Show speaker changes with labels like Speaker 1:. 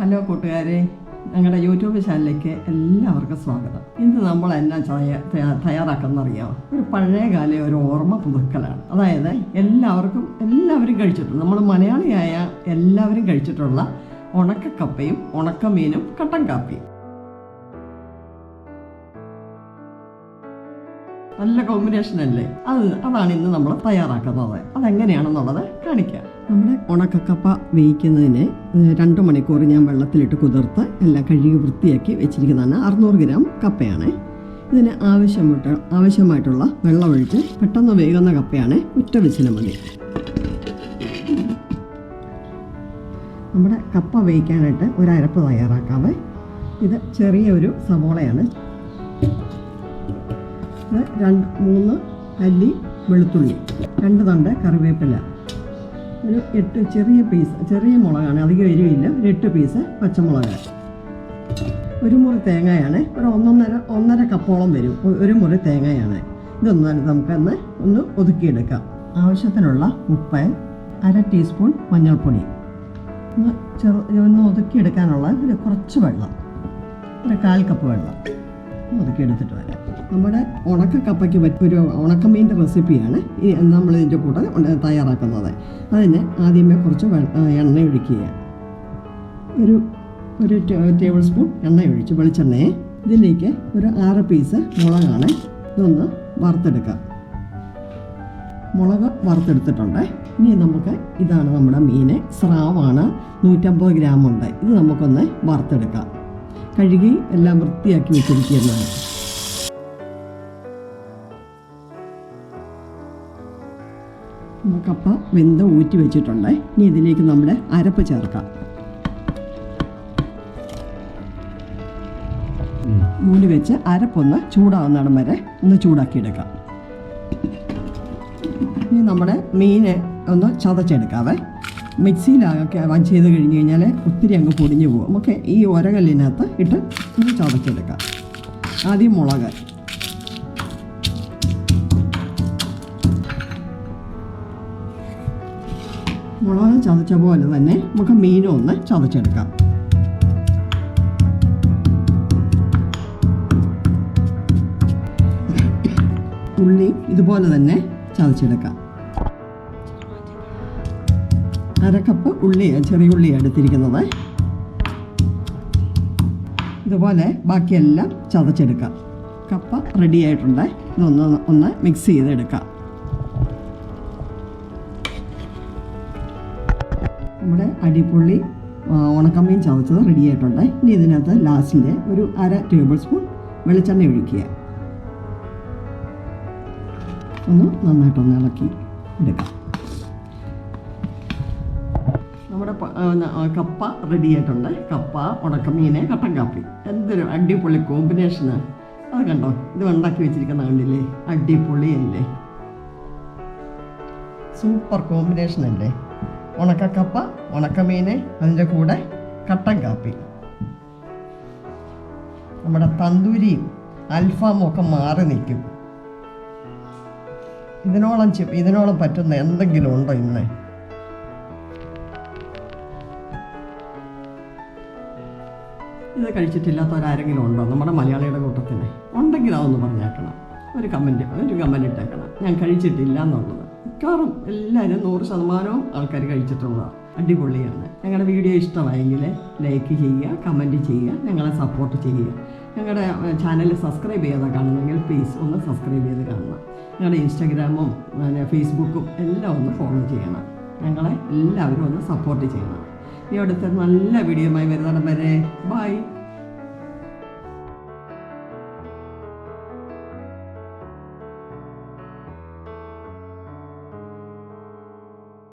Speaker 1: Hello കൂട്ടുകാരെ ഞങ്ങളുടെ YouTube ചാനലിലേക്ക് എല്ലാവർക്കും സ്വാഗതം. ഇന്ന് നമ്മൾ എന്നാ തയ്യാറാക്കുന്നറിയാമോ ഒരു പഴയകാല ഒരു ഓർമ്മ പുതുക്കലാണ്. അതായത് എല്ലാവർക്കും എല്ലാവരും കഴിച്ചിട്ടുണ്ട്. നമ്മൾ മലയാളിയായ എല്ലാവരും കഴിച്ചിട്ടുള്ള ഉണക്കക്കപ്പയും ഉണക്കമീനും കട്ടൻ കാപ്പിയും. നല്ല കോമ്പിനേഷൻ അല്ലേ? അത് അതാണ് ഇന്ന് നമ്മൾ തയ്യാറാക്കുന്നത്. അതെങ്ങനെയാണെന്നുള്ളത് കാണിക്കാം. നമ്മുടെ ഉണക്കക്കപ്പ വേവിക്കുന്നതിന് രണ്ട് മണിക്കൂർ ഞാൻ വെള്ളത്തിലിട്ട് കുതിർത്ത് എല്ലാം കഴുകി വൃത്തിയാക്കി വെച്ചിരിക്കുന്നതാണ് അറുന്നൂറ് ഗ്രാം കപ്പയാണ്. ഇതിന് ആവശ്യമായിട്ട് ആവശ്യമായിട്ടുള്ള വെള്ളമൊഴിച്ച് പെട്ടെന്ന് വേകുന്ന കപ്പയാണ് ഉറ്റ വെച്ചിന് മതി. നമ്മുടെ കപ്പ വേവിക്കാനായിട്ട് ഒരു അരപ്പ് തയ്യാറാക്കാവേ. ഇത് ചെറിയൊരു സവോളയാണ്. ഇത് രണ്ട് മൂന്ന് അല്ലി വെളുത്തുള്ളി രണ്ട് തണ്ട് കറിവേപ്പില. ഒരു എട്ട് ചെറിയ പീസ് ചെറിയ മുളകാണ് അധികം എരിവില്ല. ഒരു എട്ട് പീസ് പച്ചമുളക് ഒരു മുറി തേങ്ങയാണ്. ഒരു ഒന്നൊന്നര ഒന്നര കപ്പോളം വരും. ഒരു മുറി തേങ്ങയാണ്. ഇതൊന്ന് നമുക്കൊന്ന് ഒന്ന് ഒതുക്കിയെടുക്കാം. ആവശ്യത്തിനുള്ള ഉപ്പ് അര ടീസ്പൂൺ മഞ്ഞൾപ്പൊടി. ഒന്ന് ചെറു ഒന്ന് ഒതുക്കിയെടുക്കാനുള്ള ഒരു കുറച്ച് വെള്ളം. ഒരു കാൽ കപ്പ് വെള്ളം. ഒതുക്കിയെടുത്തിട്ട് വരാം. നമ്മുടെ ഉണക്ക ഉണക്കക്കപ്പയ്ക്ക് പറ്റിയൊരു ഉണക്കമീന്റെ റെസിപ്പിയാണ് നമ്മൾ ഇതിന്റെ കൂടെ തയ്യാറാക്കുന്നത്. അതിന് ആദ്യമേ കുറച്ച് എണ്ണ ഒഴിക്കുക. ഒരു ഒരു ടേബിൾ സ്പൂൺ എണ്ണ ഒഴിച്ച് വെളിച്ചെണ്ണയെ ഇതിലേക്ക് ഒരു ആറ് പീസ് മുളകാണ് ഇതൊന്ന് വറുത്തെടുക്കാം മുളക് വറുത്തെടുത്തിട്ടുണ്ട്. ഇനി നമുക്ക് ഇതാണ് നമ്മുടെ മീൻ. സ്രാവാണ്. നൂറ്റമ്പത് ഗ്രാം ഉണ്ട്. ഇത് നമുക്കൊന്ന് വറുത്തെടുക്കാം. കഴുകി എല്ലാം വൃത്തിയാക്കി വെച്ചിരിക്കുന്നതാണ് കപ്പ വെന്ത് ഊറ്റി വെച്ചിട്ടുണ്ട്. ഇനി ഇതിലേക്ക് നമ്മുടെ അരപ്പ് ചേർക്കാം. മൂടി വെച്ച് അരപ്പൊന്ന് ചൂടാവുന്നിടം വരെ ഒന്ന് ചൂടാക്കിയെടുക്കാം. ഇനി നമ്മുടെ മീന് ഒന്ന് ചതച്ചെടുക്കാവേ. മിക്സിയിലാകെ വൻ ചെയ്ത് കഴിഞ്ഞ് കഴിഞ്ഞാൽ ഒത്തിരി അങ്ങ് പൊടിഞ്ഞു പോകും. നമുക്ക് ഈ ഒരകല്ലിനകത്ത് ഇട്ട് ഒന്ന് ചതച്ചെടുക്കാം. ആദ്യം മുളക്. മുളക് ചതച്ച പോലെ തന്നെ നമുക്ക് മീനും ഒന്ന് ചതച്ചെടുക്കാം. ഉള്ളി ഇതുപോലെ തന്നെ ചതച്ചെടുക്കാം. അരക്കപ്പ് ഉള്ളി ചെറിയ ഉള്ളി എടുത്തിരിക്കുന്നത്. ഇതുപോലെ ബാക്കിയെല്ലാം ചതച്ചെടുക്കാം. കപ്പ റെഡി ആയിട്ടുണ്ട്. ഇതൊന്ന് ഒന്ന് മിക്സ് ചെയ്തെടുക്കാം. നമ്മുടെ അടിപൊളി ഉണക്കമ്മയും ഉണക്കമീൻ ചതച്ചത് റെഡി ആയിട്ടുണ്ട്. ഇനി ഇതിനകത്ത് ലാസ്റ്റിൽ ഒരു അര ടേബിൾ സ്പൂൺ വെളിച്ചെണ്ണ ഒഴിക്കുക. ഒന്ന് നന്നായിട്ടൊന്ന് ഇളക്കി എടുക്കാം. നമ്മുടെ കപ്പ റെഡി ആയിട്ടുണ്ട്. കപ്പ ഉണക്കമീന് കട്ടൻ കാപ്പി. എന്തൊരു അടിപൊളി കോമ്പിനേഷന് അത് കണ്ടോ? ഇത് ഉണ്ടാക്കി വെച്ചിരിക്കുന്ന കണ്ടില്ലേ? അടിപൊളിയല്ലേ? സൂപ്പർ കോമ്പിനേഷൻ അല്ലേ? ഉണക്കക്കപ്പ ഉണക്കമീന് അതിന്റെ കൂടെ കട്ടൻ കാപ്പി. നമ്മുടെ തന്തൂരിയും അൽഫാമും ഒക്കെ മാറി നിൽക്കും. ഇതിനോളം ഇതിനോളം പറ്റുന്ന എന്തെങ്കിലും ഉണ്ടോ ഇന്ന്? ഇത് കഴിച്ചിട്ടില്ലാത്തവരാരെങ്കിലും ഉണ്ടോ? നമ്മുടെ മലയാളിയുടെ കൂട്ടത്തിന് ഉണ്ടെങ്കിൽ അതൊന്ന് പറഞ്ഞേക്കണം. ഒരു കമന്റ് ഒരു കമന്റ് ഇട്ടേക്കണം. ഞാൻ കഴിച്ചിട്ടില്ല എന്നുള്ളത് മിക്കവാറും എല്ലാവരും നൂറ് ശതമാനവും ആൾക്കാർ കഴിച്ചിട്ടുള്ളതാണ്. അടിപൊളിയാണ്. ഞങ്ങളുടെ വീഡിയോ ഇഷ്ടമായെങ്കിൽ ലൈക്ക് ചെയ്യുക കമന്റ് ചെയ്യുക ഞങ്ങളെ സപ്പോർട്ട് ചെയ്യുക. ഞങ്ങളുടെ ചാനൽ സബ്സ്ക്രൈബ് ചെയ്യാതെ കാണുന്നെങ്കിൽ പ്ലീസ് ഒന്ന് സബ്സ്ക്രൈബ് ചെയ്ത് കാണണം ഞങ്ങളുടെ ഇൻസ്റ്റാഗ്രാമും പിന്നെ ഫേസ്ബുക്കും എല്ലാം ഒന്ന് ഫോളോ ചെയ്യണം. ഞങ്ങളെ എല്ലാവരും ഒന്ന് സപ്പോർട്ട് ചെയ്യണം. ഈ അടുത്ത നല്ല വീഡിയോയുമായി വരുന്നിടം വരെ ബൈ